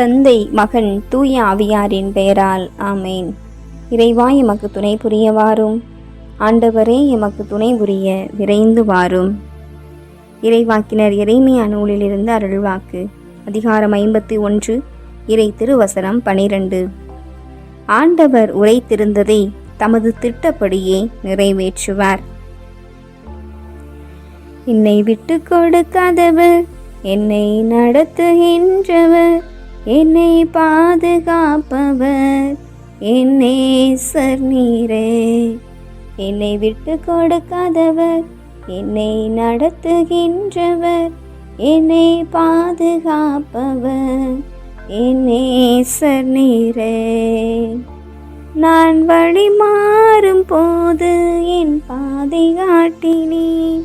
தந்தை மகன் தூய ஆவியாரின் பெயரால் ஆமேன். இறைவா எமக்கு துணை புரிய வாரும் ஆண்டவரே எமக்கு துணை புரிய விரைந்து வாரும். இறைவாக்கினர் இறைமையா நூலிலிருந்து அருள்வாக்கு. அதிகாரம் ஐம்பத்தி ஒன்று இறை திருவசனம் பனிரெண்டு. ஆண்டவர் உரைத்திருந்ததை தமது திட்டப்படியே நிறைவேற்றுவார். என்னை விட்டு கொடுக்காதவர் என்னை நடத்துகின்றவர். என்னை பாதுகாப்பவர். என்னே சர் நீரே என்னை விட்டு கொடுக்காதவர். என்னை நடத்துகின்றவர். என்னை பாதுகாப்பவர். என்னே சர் நீரே நான் வழி மாறும் போது என் பாதை காட்டினேன்.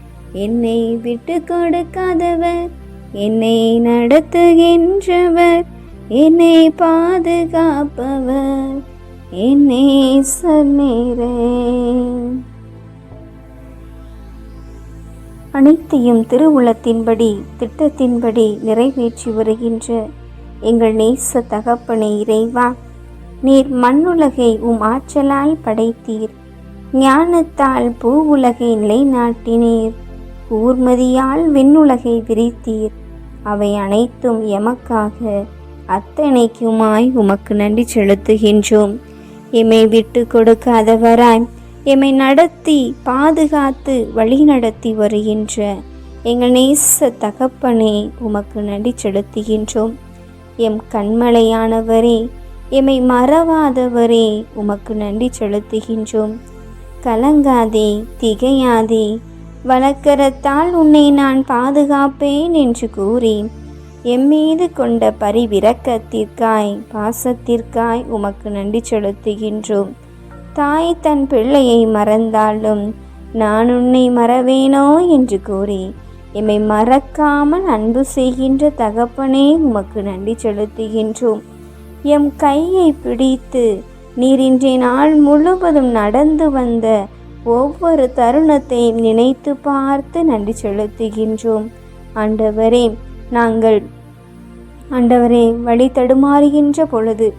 என்னை விட்டு கொடுக்காதவர். என்னை நடத்துகின்றவர் என்னை பாதுகாப்பவர். என்னை நீரே அனைத்தையும் திருவுளத்தின்படி திட்டத்தின்படி நிறைவேற்றி வருகின்ற எங்கள் நேச தகப்பனை இறைவா நீர் மண்ணுலகை உம் ஆற்றலால் படைத்தீர். ஞானத்தால் பூவுலகை நிலைநாட்டினீர். கூர்மதியால் விண்ணுலகை விரித்தீர். அவை அனைத்தும் எமக்காக அத்தனைக்குமாய் உமக்கு நன்றி செலுத்துகின்றோம். எம்மை விட்டு கொடுக்காதவராய் எம்மை நடத்தி பாதுகாத்து வழிநடத்தி வருகின்ற எங்கள் நேச தகப்பனே உமக்கு நன்றி செலுத்துகின்றோம். எம் கண்மலையானவரே எம்மை மறவாதவரே உமக்கு நன்றி செலுத்துகின்றோம். கலங்காதே திகையாதே வழக்கரத்தால் உன்னை நான் பாதுகாப்பேன் என்று கூறி எம்மீது கொண்ட பரிவிரக்கத்திற்காய் பாசத்திற்காய் உமக்கு நன்றி செலுத்துகின்றோம். தாய் தன் பிள்ளையை மறந்தாலும் நான் உன்னை மறவேனோ என்று கூறி எம்மை மறக்காமல் அன்பு செய்கின்ற தகப்பனே உமக்கு நன்றி செலுத்துகின்றோம். எம் கையை பிடித்து நீர் இன்றைய நாள் முழுவதும் நடந்து வந்த ஒவ்வொரு தருணத்தையும் நினைத்து பார்த்து நன்றி செலுத்துகின்றோம். ஆண்டவரே நாங்கள் ஆண்டவரே வழி தடுமாறுகின்ற பொழுது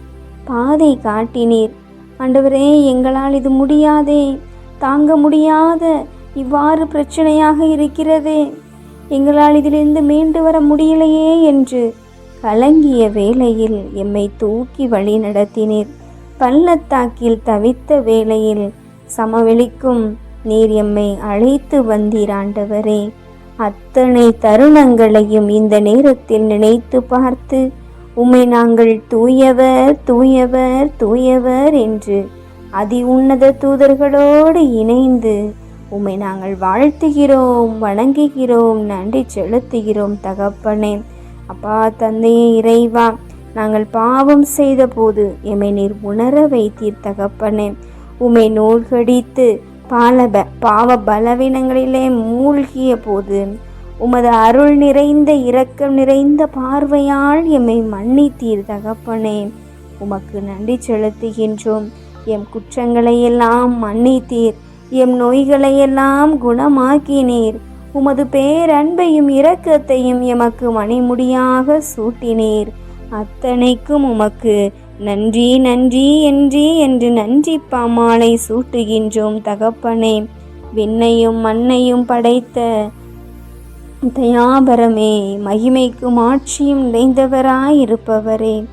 பாதை காட்டினீர். ஆண்டவரே எங்களால் இது முடியாதே தாங்க முடியாத இவ்வாறு பிரச்சனையாக இருக்கிறதே எங்களால் இதிலிருந்து மீண்டு வர முடியலையே என்று கலங்கிய வேளையில் எம்மை தூக்கி வழி நடத்தினீர். பள்ளத்தாக்கில் தவித்த வேளையில் சமவெளிக்கும் நீர் எம்மை அழைத்து வந்தீராண்டவரே. அத்தனை தருணங்களையும் இந்த நேரத்தில் நினைத்து பார்த்து உம்மை நாங்கள் தூயவர் தூயவர் தூயவர் என்று அதி உன்னத தூதர்களோடு இணைந்து உம்மை நாங்கள் வாழ்த்துகிறோம் வணங்குகிறோம் நன்றி செலுத்துகிறோம் தகப்பனே. அப்பா தந்தையே இறைவா நாங்கள் பாவம் செய்த போது எம்மை நீர் உணர வைத்தீர் தகப்பனே. உம்மை நூல்கடித்து பாலப பாவ பலவீனங்களிலே மூழ்கிய போது உமது அருள் நிறைந்த இரக்கம் நிறைந்த பார்வையால் எம்மை மன்னித்தீர் தகப்பனே. உமக்கு நன்றி செலுத்துகின்றோம். எம் குற்றங்களையெல்லாம் மன்னித்தீர். எம் நோய்களையெல்லாம் குணமாக்கினீர். உமது பேரன்பையும் இரக்கத்தையும் எமக்கு மணிமுடியாக சூட்டினீர். அத்தனைக்கும் உமக்கு நன்றி நன்றி என்றி என்று நன்றி பாமாலை சூட்டுகின்றோம் தகப்பனே. விண்ணையும் மண்ணையும் படைத்த தயாபரமே மகிமைக்கும் ஆட்சியும் நிறைந்தவராயிருப்பவரே.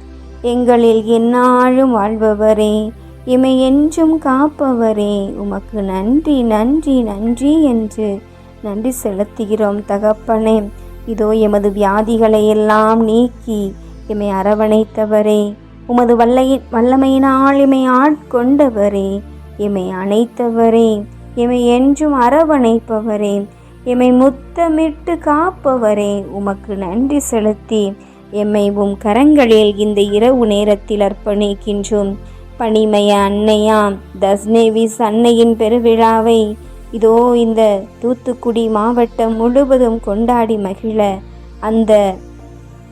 எங்களில் எந்நாளும் வாழ்பவரே இமை என்றும் காப்பவரே. உமக்கு நன்றி நன்றி நன்றி என்று நன்றி செலுத்துகிறோம் தகப்பனே. இதோ எமது வியாதிகளை எல்லாம் நீக்கி எம்மை அரவணைத்தவரே. உமது வல்லைய வல்லமையினால் எம்மை ஆட்கொண்டவரே இமை அணைத்தவரே. இமை என்றும் அரவணைப்பவரே. எம்மை முத்தமிட்டு காப்பவரே. உமக்கு நன்றி செலுத்தி எம்மை உம் கரங்களில் இந்த இரவு நேரத்தில் அர்ப்பணிக்கின்றோம். பணிமய அன்னையாம் தஸ்னேவிஸ் அன்னையின் பெருவிழாவை. இதோ இந்த தூத்துக்குடி மாவட்டம் முழுவதும் கொண்டாடி மகிழ. அந்த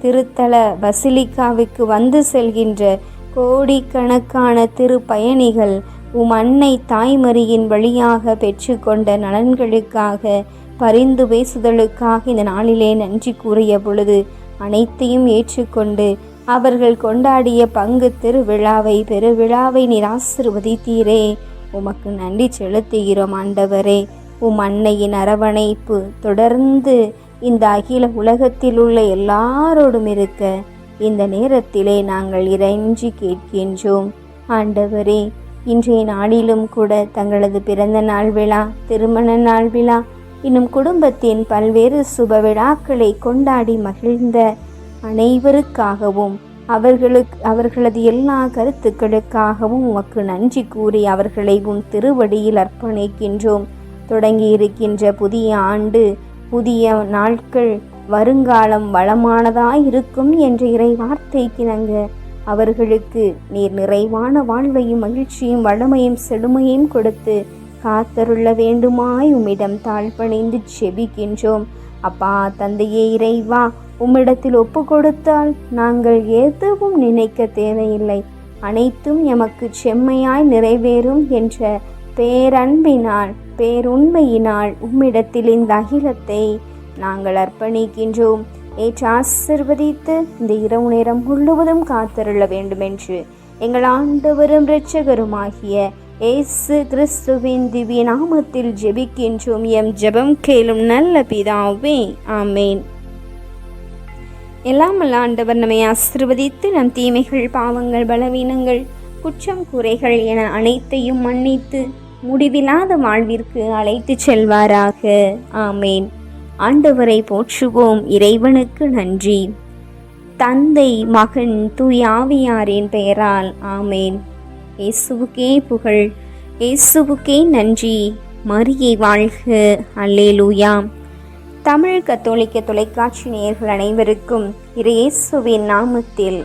திருத்தல பசிலிக்காவுக்கு வந்து செல்கின்ற கோடிக்கணக்கான திருப்பயணிகள் உம் அன்னை தாய்மறியின் வழியாக பெற்றுக்கொண்ட நலன்களுக்காக பரிந்து பேசுதலுக்காக இந்த நாளிலே நன்றி கூறிய பொழுது அனைத்தையும் ஏற்றுக்கொண்டு அவர்கள் கொண்டாடிய பங்கு திருவிழாவை பெருவிழாவை நிராசிர்வதித்தீரே உமக்கு நன்றி செலுத்துகிறோம் ஆண்டவரே. உம் அன்னையின் அரவணைப்பு தொடர்ந்து இந்த அகில உலகத்தில் உள்ள எல்லாரோடும் இருக்க இந்த நேரத்திலே நாங்கள் இறைஞ்சி கேட்கின்றோம். ஆண்டவரே இன்றைய நாளிலும் கூட தங்களது பிறந்த நாள் விழா திருமண நாள் விழா இன்னும் குடும்பத்தின் பல்வேறு சுப விழாக்களை கொண்டாடி மகிழ்ந்த அனைவருக்காகவும் அவர்களுக்கு அவர்களது எல்லா கருத்துக்களுக்காகவும் உமக்கு நன்றி கூறி அவர்களையும் திருவடியில் அர்ப்பணிக்கின்றோம். தொடங்கி இருக்கின்ற புதிய ஆண்டு புதிய நாட்கள் வருங்காலம் வளமானதாய் இருக்கும் என்ற இறை வார்த்தைக்கு நாங்கள் அவர்களுக்கு நீர் நிறைவான வாழ்வையும் மகிழ்ச்சியும் வளமையும் செழுமையும் கொடுத்து காத்தருள வேண்டுமாய் உம்மிடம் தாழ்பணிந்து செபிக்கின்றோம். அப்பா தந்தையே இறைவா உம்மிடத்தில் ஒப்பு கொடுத்தால் நாங்கள் எதுவும் நினைக்க தேவையில்லை. அனைத்தும் எமக்கு செம்மையாய் நிறைவேறும் என்ற பேரன்பினால் பேருண்மையினால் உம்மிடத்தில் இந்த அகிலத்தை நாங்கள் அர்ப்பணிக்கின்றோம். ஏற்று ஆசிர்வதித்து இந்த இரவு நேரம் முழுவதும் காத்திருள்ள வேண்டுமென்று எங்கள் ஆண்டவரும் இரட்சகருமாகிய ஏசு கிறிஸ்துவின் திவ்ய நாமத்தில் ஜெபிக்கின்றோம். எம் ஜெபம் கேளும் நல்ல பிதாவே ஆமேன். எல்லாம் ஆண்டவர் நம்மை ஆசிர்வதித்து நம் தீமைகள் பாவங்கள் பலவீனங்கள் குற்றம் குறைகள் என அனைத்தையும் மன்னித்து முடிவில்லாத வாழ்விற்கு அழைத்து செல்வாராக. ஆமேன். ஆண்டவரை போற்றுவோம். இறைவனுக்கு நன்றி. தந்தை மகன் தூயாவியாரின் பெயரால் ஆமேன். இயேசுவுக்கே புகழ். இயேசுவுக்கே நன்றி. மரியை வாழ்க. அல்லேலூயா. தமிழ் கத்தோலிக்க தொலைக்காட்சி நேயர்கள் அனைவருக்கும் இறையேசுவின் நாமத்தில்